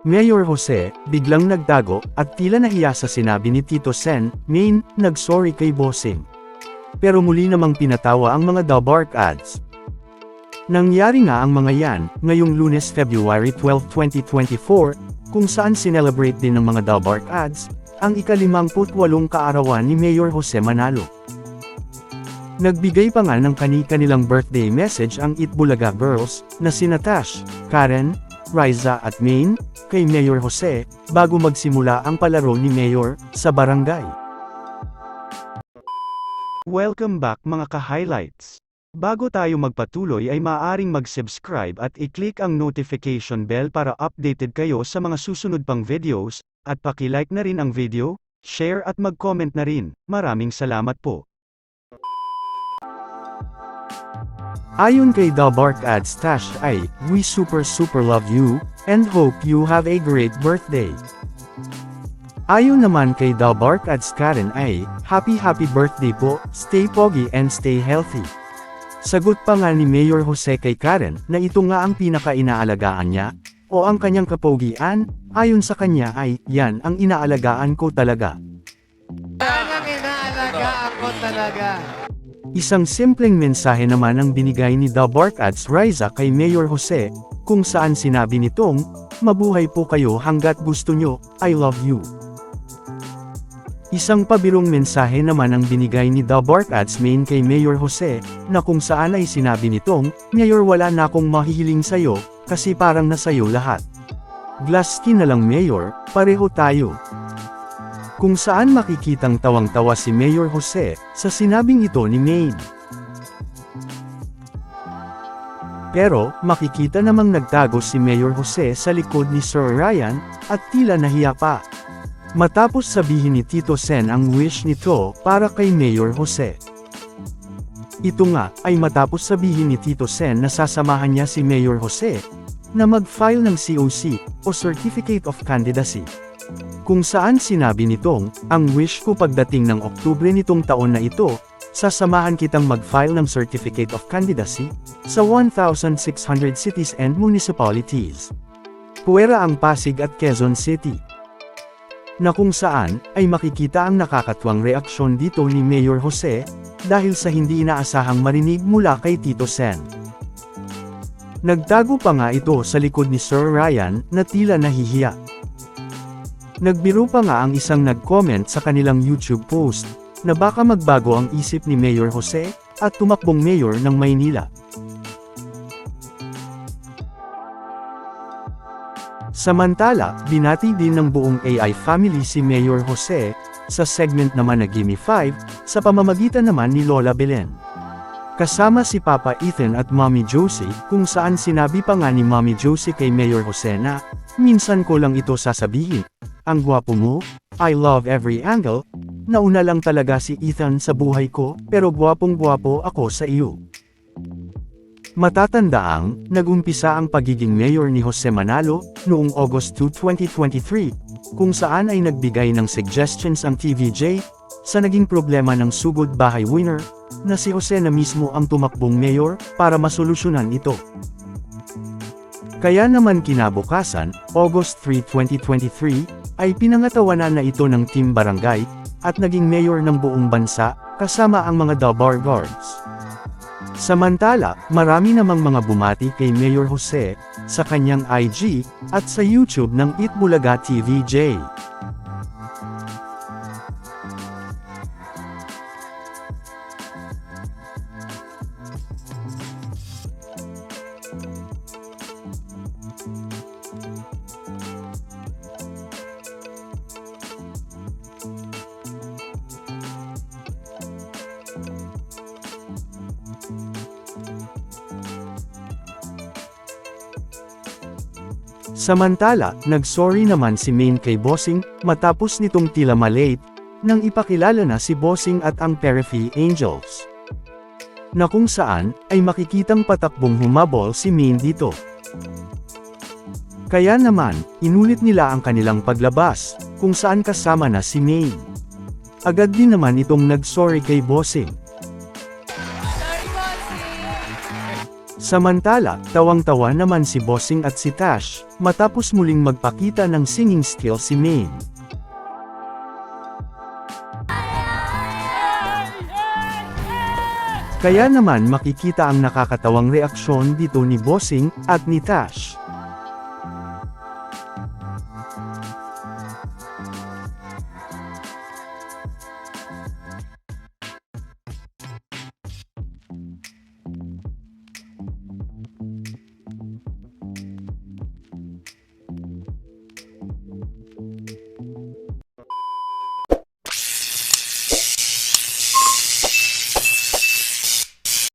Mayor Jose, biglang nagtago at tila nahiya sa sinabi ni Tito Sen, Main, nag-sorry kay Bossing. Pero muli namang pinatawa ang mga Dabark ads. Nangyari nga ang mga yan, ngayong lunes February 12, 2024, kung saan sinelebrate din ng mga Dabark ads, ang ikalimangputwalong kaarawan ni Mayor Jose Manalo. Nagbigay pa nga ng kani-kanilang birthday message ang Itbulaga Girls, na sina Tash, Karen, Riza at Maine, kay Mayor Jose, bago magsimula ang palaro ni Mayor, sa barangay. Welcome back mga ka-highlights. Bago tayo magpatuloy ay maaaring mag-subscribe at i-click ang notification bell para updated kayo sa mga susunod pang videos, at paki-like na rin ang video, share at mag-comment na rin. Maraming salamat po. Ayon kay The Bark Ad Stash ay, We super super love you, and hope you have a great birthday. Ayon naman kay The Bark Ads Karen ay, Happy happy birthday po, stay pogi and stay healthy. Sagot pa nga ni Mayor Jose kay Karen na ito nga ang pinaka-inaalagaan niya, o ang kanyang kapogian, ayon sa kanya ay, yan ang inaalagaan ko talaga. Yan ang inaalagaan ko talaga. Isang simpleng mensahe naman ang binigay ni The Bark Ads Riza kay Mayor Jose, kung saan sinabi nitong, Mabuhay po kayo hanggat gusto nyo, I love you. Isang pabirong mensahe naman ang binigay ni The Bark Ads main kay Mayor Jose, na kung saan ay sinabi nitong, Mayor wala na akong mahihiling sayo, kasi parang nasayo lahat. Glass skin na lang Mayor, pareho tayo. Kung saan makikitang tawang-tawa si Mayor Jose, sa sinabing ito ni Maine. Pero, makikita namang nagtago si Mayor Jose sa likod ni Sir Ryan, at tila nahiya pa. Matapos sabihin ni Tito Sen ang wish nito para kay Mayor Jose. Ito nga, ay matapos sabihin ni Tito Sen na sasamahan niya si Mayor Jose, na mag-file ng COC, o Certificate of Candidacy. Kung saan sinabi nitong, ang wish ko pagdating ng Oktubre nitong taon na ito, sasamahan kitang mag-file ng Certificate of Candidacy, sa 1,600 cities and municipalities. Puwera ang Pasig at Quezon City. Na kung saan, ay makikita ang nakakatuwang reaksyon dito ni Mayor Jose, dahil sa hindi inaasahang marinig mula kay Tito Sen. Nagtago pa nga ito sa likod ni Sir Ryan, na tila nahihiya. Nagbiro pa nga ang isang nag-comment sa kanilang YouTube post, na baka magbago ang isip ni Mayor Jose, at tumakbong mayor ng Maynila. Samantala, binati din ng buong AI family si Mayor Jose, sa segment naman na Gimme 5, sa pamamagitan naman ni Lola Belen. Kasama si Papa Ethan at Mommy Josie, kung saan sinabi pa nga ni Mommy Josie kay Mayor Jose na, minsan ko lang ito sasabihin, ang gwapo mo, I love every angle, nauna lang talaga si Ethan sa buhay ko, pero gwapong gwapo ako sa iyo. Matatandaang, nagumpisa ang pagiging mayor ni Jose Manalo, noong August 2, 2023, kung saan ay nagbigay ng suggestions ang TVJ, sa naging problema ng sugod bahay winner, na si Jose na mismo ang tumakbong mayor, para masolusyonan ito. Kaya naman kinabukasan, August 3, 2023, ay pinangatawanan na ito ng Team Barangay, at naging mayor ng buong bansa, kasama ang mga Dabar Guards. Samantala, marami namang mga bumati kay Mayor Jose, sa kanyang IG, at sa YouTube ng Itbulaga TVJ. Samantala, nag-sorry naman si Maine kay Bossing, matapos nitong tila malate, nang ipakilala na si Bossing at ang Periphery Angels. Na kung saan, ay makikitang patakbong humabol si Maine dito. Kaya naman, inulit nila ang kanilang paglabas, kung saan kasama na si Maine. Agad din naman itong nag-sorry kay Bossing. Samantala, tawang-tawa naman si Bossing at si Tash, matapos muling magpakita ng singing skill si Maine. Kaya naman makikita ang nakakatawang reaksyon dito ni Bossing at ni Tash.